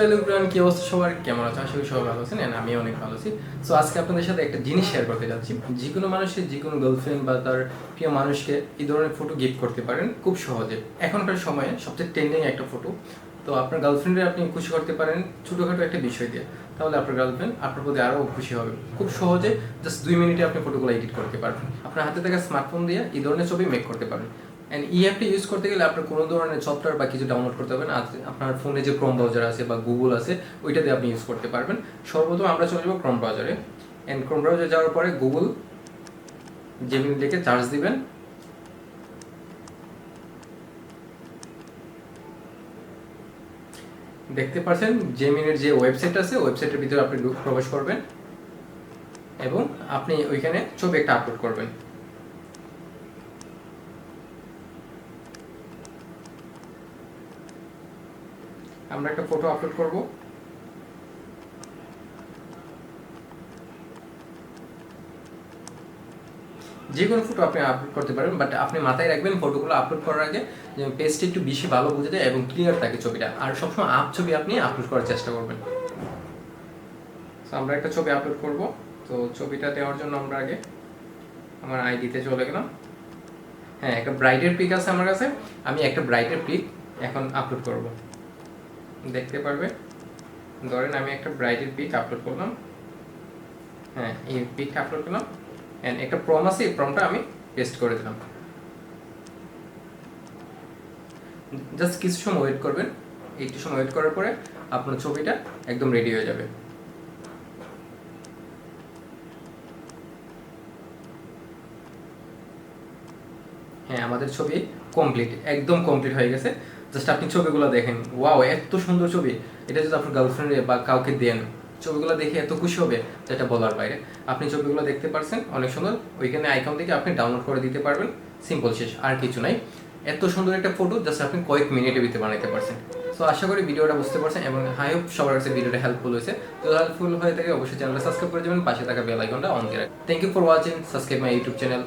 Hello everyone কি অবস্থা? সবার কেমন আছে? আশা করি সবাই ভালো আছেন and আমি অনেক ভালো আছি। সো আজকে আপনাদের সাথে একটা জিনিস শেয়ার করতে যাচ্ছি। যে কোনো মানুষের যে কোনো গার্লফ্রেন্ড বা তার প্রিয় মানুষকে এই ধরনের ফটো গিফট করতে পারেন খুব সহজে। এখনকার সময়ে সবচেয়ে ট্রেন্ডিং একটা ফটো তো আপনার গার্লফ্রেন্ডে আপনি খুশি করতে পারেন ছোটোখাটো একটা বিষয় দিয়ে। তাহলে আপনার গার্লফ্রেন্ড আপনার প্রতি আরও খুশি হবে। খুব সহজে জাস্ট দুই মিনিটে আপনি ফটোগুলো এডিট করতে পারবেন। আপনার হাতে থাকা স্মার্টফোন দিয়ে এই ধরনের ছবি মেক করতে পারবেন। অ্যান্ড ই অ্যাপটি ইউজ করতে গেলে আপনার কোনো ধরনের সফটওয়্যার বা কিছু ডাউনলোড করতে হবে না। আপনার ফোনে যে ক্রোম ব্রাউজার আছে বা গুগল আছে ওইটা দিয়ে আপনি ইউজ করতে পারবেন। সর্বপ্রথম আমরা চলে যাব ক্রোম ব্রাউজারে অ্যান্ড ক্রোম ব্রাউজারে যাওয়ার পরে গুগল জেমিনি লিখে চার্জ দিবেন। দেখতে পাচ্ছেন জেমিনের যে ওয়েবসাইট আছে ওয়েবসাইটের ভিতরে আপনি প্রবেশ করবেন। এবং আপনি ওইখানে ছবি একটা আপলোড করবেন। আমরা একটা ফটো আপলোড করব। যে কোনো ফটো আপনি আপলোড করতে পারেন বাট আপনি মাথায় রাখবেন ফটোগুলো আপলোড করার আগে পেজটা একটু বেশি ভালো বুঝে যায় এবং ক্লিয়ার থাকে ছবিটা। আর সবসময় আপ ছবি আপনি আপলোড করার চেষ্টা করবেন। আমরা একটা ছবি আপলোড করব। তো ছবিটা দেওয়ার জন্য আমরা আগে আমার আইডিতে চলে গেলাম। হ্যাঁ একটা ব্রাইডের পিক আছে আমার কাছে। আমি একটা ব্রাইডের পিক এখন আপলোড করব। দেখতে পারবে। ধরেন আমি একটা ব্রাইডের পিক আপলোড করলাম। হ্যাঁ এই পিক আপলোড করলাম। অ্যান্ড একটা প্রম আছে, এই প্রমটা আমি পেস্ট করে দিলাম। জাস্ট কিছু সময় ওয়েট করবেন। একটু সময় ওয়েট করার পরে আপনার ছবিটা একদম রেডি হয়ে যাবে। হ্যাঁ আমাদের ছবি কমপ্লিট একদম কমপ্লিট হয়ে গেছে। জাস্ট আপনি ছবিগুলো দেখেন। ওয়াও এত সুন্দর ছবি। এটা যদি আপনার গার্লফ্রেন্ড বা কাউকে দেন, ছবিগুলো দেখে এত খুশি হবে যেটা বলার বাইরে। আপনি ছবিগুলো দেখতে পারছেন, অনেক সুন্দর। ওইখানে আইকন থেকে আপনি ডাউনলোড করে দিতে পারবেন। সিম্পল শেষ, আর কিছু নাই। এত সুন্দর একটা ফটো জাস্ট আপনি কয়েক মিনিটের ভিতরে বানাইতে পারছেন। সো আশা করি ভিডিওটা বুঝতে পারছেন এবং হাই হোপ সবার কাছে ভিডিওটা হেল্পফুল হয়েছে। তো হেল্পফুল হয়ে থাকে, অবশ্যই চ্যানেলটা সাবস্ক্রাইব করে যাবেন পাশে থাকা বেল আইকনটা অন করে thank you for watching subscribe my YouTube channel